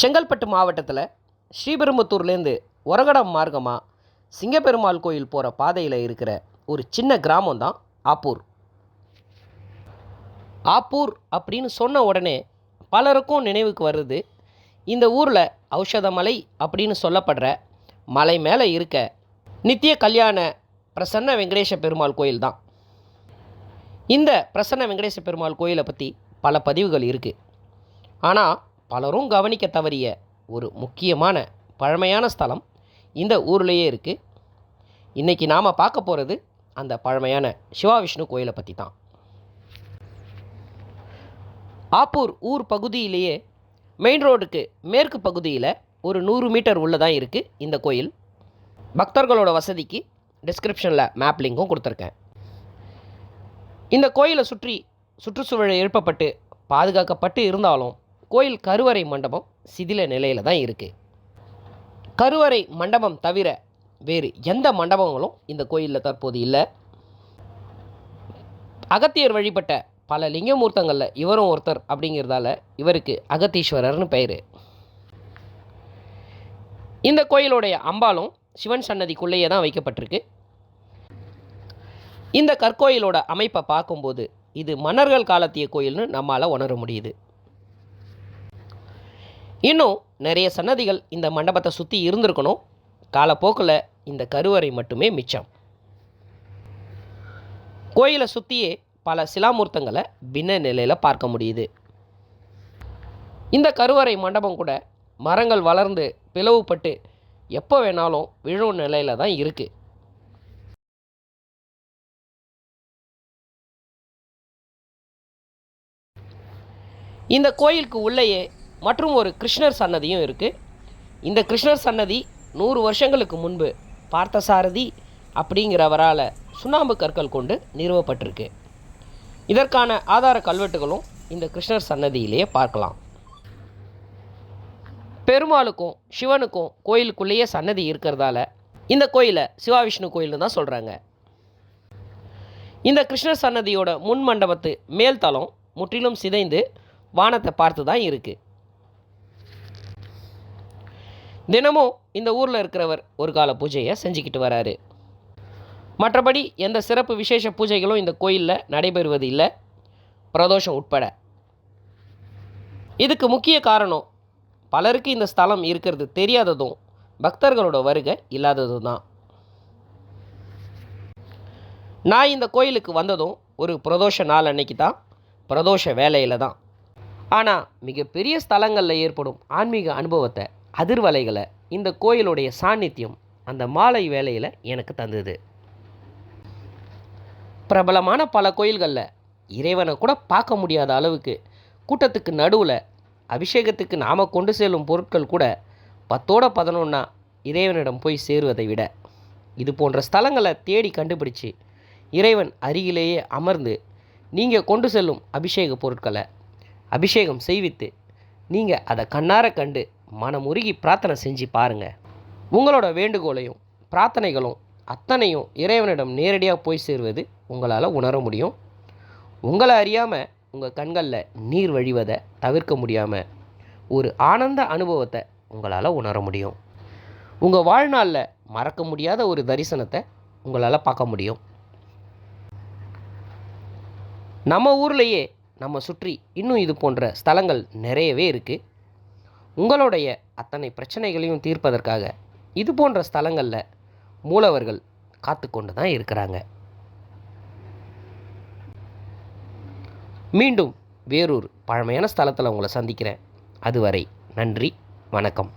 செங்கல்பட்டு மாவட்டத்தில் ஸ்ரீபெரும்புத்தூர்லேருந்து ஒரகடம் மார்க்கமாக சிங்கப்பெருமாள் கோயில் போகிற பாதையில் இருக்கிற ஒரு சின்ன கிராமம் தான் ஆப்பூர். ஆப்பூர் அப்படின்னு சொன்ன உடனே பலருக்கும் நினைவுக்கு வருது இந்த ஊரில் ஔஷத மலை அப்படின்னு சொல்லப்படுற மலை மேலே இருக்க நித்திய கல்யாண பிரசன்ன வெங்கடேச பெருமாள் கோயில் தான். இந்த பிரசன்ன வெங்கடேச பெருமாள் கோயிலை பற்றி பல பதிவுகள் இருக்குது ஆனால் பலரும் கவனிக்க தவறிய ஒரு முக்கியமான பழமையான ஸ்தலம் இந்த ஊர்லேயே இருக்குது இன்றைக்கி நாம் பார்க்க போகிறது அந்த பழமையான சிவா விஷ்ணு கோயிலை பற்றி தான். ஆப்பூர் ஊர் பகுதியிலேயே மெயின் ரோடுக்கு மேற்கு பகுதியில் ஒரு நூறு மீட்டர் உள்ளதான் இருக்குது இந்த கோயில். பக்தர்களோட வசதிக்கு டிஸ்கிரிப்ஷனில் மேப் லிங்க்கும் கொடுத்துருக்கேன். இந்த கோயிலை சுற்றி சுற்றுச்சூழல் எழுப்பப்பட்டு பாதுகாக்கப்பட்டு இருந்தாலும் கோயில் கருவறை மண்டபம் சிதில நிலையில் தான் இருக்குது கருவறை மண்டபம் தவிர வேறு எந்த மண்டபங்களும் இந்த கோயிலில் தற்போது இல்லை. அகத்தியர் வழிபட்ட பல லிங்கமூர்த்தங்களில் இவரும் ஒருத்தர் அப்படிங்கிறதால இவருக்கு அகத்தீஸ்வரர்னு பெயர். இந்த கோயிலுடைய அம்பாலும் சிவன் சன்னதிக்குள்ளேயே தான் வைக்கப்பட்டிருக்கு. இந்த கற்கோயிலோட அமைப்பை பார்க்கும்போது இது மன்னர்கள் காலத்திய கோயில்னு நம்மால் உணர முடியுது. இன்னும் நிறைய சன்னதிகள் இந்த மண்டபத்தை சுற்றி இருந்திருக்கணும். காலப்போக்கில் இந்த கருவறை மட்டுமே மிச்சம். கோயிலை சுற்றியே பல சிலாமூர்த்தங்களை பின்ன நிலையில் பார்க்க முடியுது. இந்த கருவறை மண்டபம் கூட மரங்கள் வளர்ந்து பிளவுபட்டு எப்போ வேணாலும் விழும் நிலையில் தான் இருக்குது இந்த கோயிலுக்கு உள்ளேயே மற்றும் ஒரு கிருஷ்ணர் சன்னதியும் இருக்குது இந்த கிருஷ்ணர் சன்னதி நூறு வருஷங்களுக்கு முன்பு பார்த்தசாரதி அப்படிங்கிறவரால் சுண்ணாம்பு கற்கள் கொண்டு நிறுவப்பட்டிருக்கு. இதற்கான ஆதார கல்வெட்டுகளும் இந்த கிருஷ்ணர் சன்னதியிலேயே பார்க்கலாம். பெருமாளுக்கும் சிவனுக்கும் கோயிலுக்குள்ளேயே சன்னதி இருக்கிறதால இந்த கோயிலை சிவா விஷ்ணு கோயில்னு தான் சொல்கிறாங்க இந்த கிருஷ்ணர் சன்னதியோட முன் மண்டபத்து மேல்தளம் முற்றிலும் சிதைந்து வானத்தை பார்த்து தான் இருக்குது தினமும் இந்த ஊரில் இருக்கிறவர் ஒரு கால பூஜையை செஞ்சுக்கிட்டு வராரு. மற்றபடி எந்த சிறப்பு விசேஷ பூஜைகளும் இந்த கோயிலில் நடைபெறுவது இல்லை. பிரதோஷம் உட்பட. இதுக்கு முக்கிய காரணம் பலருக்கு இந்த ஸ்தலம் இருக்கிறது தெரியாததும் பக்தர்களோட வருகை இல்லாததும் தான் நான் இந்த கோயிலுக்கு வந்ததும் ஒரு பிரதோஷ நாள் அன்னைக்கு தான் பிரதோஷ வேலையில் தான். ஆனால் மிகப்பெரிய ஸ்தலங்களில் ஏற்படும் ஆன்மீக அனுபவத்தை அதிர்வலைகளை இந்த கோயிலுடைய சாநித்தியம் அந்த மாலை வேலையில் எனக்கு தந்தது. பிரபலமான பல கோயில்களில் இறைவனை கூட பார்க்க முடியாத அளவுக்கு கூட்டத்துக்கு நடுவில் அபிஷேகத்துக்கு நாம் கொண்டு செல்லும் பொருட்கள் கூட பத்தோட பதினொன்னா இறைவனிடம் போய் சேருவதை விட இது போன்ற ஸ்தலங்களை தேடி கண்டுபிடிச்சு இறைவன் அருகிலேயே அமர்ந்து நீங்கள் கொண்டு செல்லும் அபிஷேக பொருட்களை அபிஷேகம் செய்வித்து நீங்கள் அதை கண்ணார கண்டு மனமுருகி பிரார்த்தனை செஞ்சு பாருங்கள் உங்களோட வேண்டுகோளையும் பிரார்த்தனைகளும் அத்தனையும் இறைவனிடம் நேரடியாக போய் சேர்வது உங்களால் உணர முடியும். உங்களை அறியாமல் உங்கள் கண்களில் நீர் வழிவதை தவிர்க்க முடியாமல் ஒரு ஆனந்த அனுபவத்தை உங்களால் உணர முடியும். உங்கள் வாழ்நாளில் மறக்க முடியாத ஒரு தரிசனத்தை உங்களால் பார்க்க முடியும். நம்ம ஊர்லேயே நம்ம சுற்றி இன்னும் இது போன்ற ஸ்தலங்கள் நிறையவே இருக்குது உங்களுடைய அத்தனை பிரச்சனைகளையும் தீர்ப்பதற்காக இது போன்ற ஸ்தலங்களில் மூலவர்கள் காத்து கொண்டு தான் இருக்கிறாங்க. மீண்டும் வேறொரு பழமையான ஸ்தலத்தில் உங்களை சந்திக்கிறேன். அதுவரை நன்றி வணக்கம்.